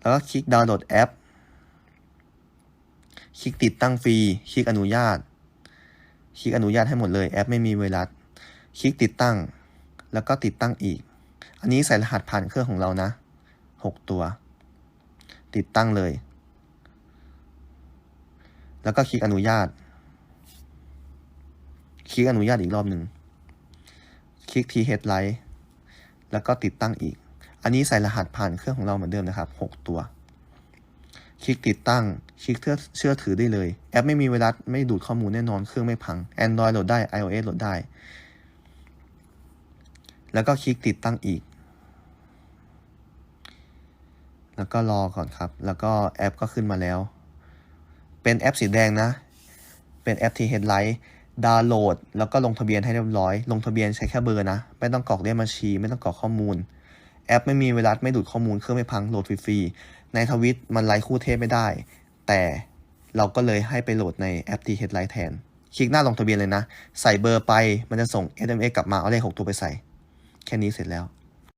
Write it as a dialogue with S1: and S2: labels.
S1: แล้วก็คลิกดาวน์โหลดแอป คลิกติดตั้งฟรี คลิกอนุญาต คลิกอนุญาตให้หมดเลยแอปไม่มีไวรัส คลิกติดตั้ง แล้วก็ติดตั้งอีก อันนี้ใส่รหัสผ่านเครื่องของเรานะหกตัว ติดตั้งเลย แล้วก็คลิกอนุญาต คลิกอนุญาตอีกรอบหนึ่ง คลิกที่ Headlight แล้วก็ติดตั้งอีก อันนี้ใส่รหัสผ่านเครื่องของเราเหมือนเดิมนะครับ 6 ตัว คลิกติดตั้ง คลิกเชื่อถือได้เลย แอปไม่มีไวรัสไม่ดูดข้อมูลแน่นอน เครื่องไม่พัง Android โหลดได้ iOS โหลดได้ แล้วก็คลิกติดตั้งอีก แล้วก็รอก่อนครับ แล้วก็แอปก็ขึ้นมาแล้ว เป็นแอปสีแดงนะ เป็นแอปที่ Headlight ดาวน์โหลด แล้วก็ลงทะเบียนให้เรียบร้อย ลงทะเบียนใช้แค่เบอร์นะ ไม่ต้องกรอกเลขบัญชี ไม่ต้องกรอกข้อมูล แอปไม่มีไวรัสไม่ดูดข้อมูลเครื่องไม่พังโหลดฟรีๆในทวิตมันไลค์คู่เทพไม่ได้ แต่เราก็เลยให้ไปโหลดในแอปที่ Headlight แทน คลิกหน้าลงทะเบียนเลยนะ ใส่เบอร์ไปมันจะส่ง SMS กลับมาเอาเลขหกตัวไปใส่ แค่นี้เสร็จแล้ว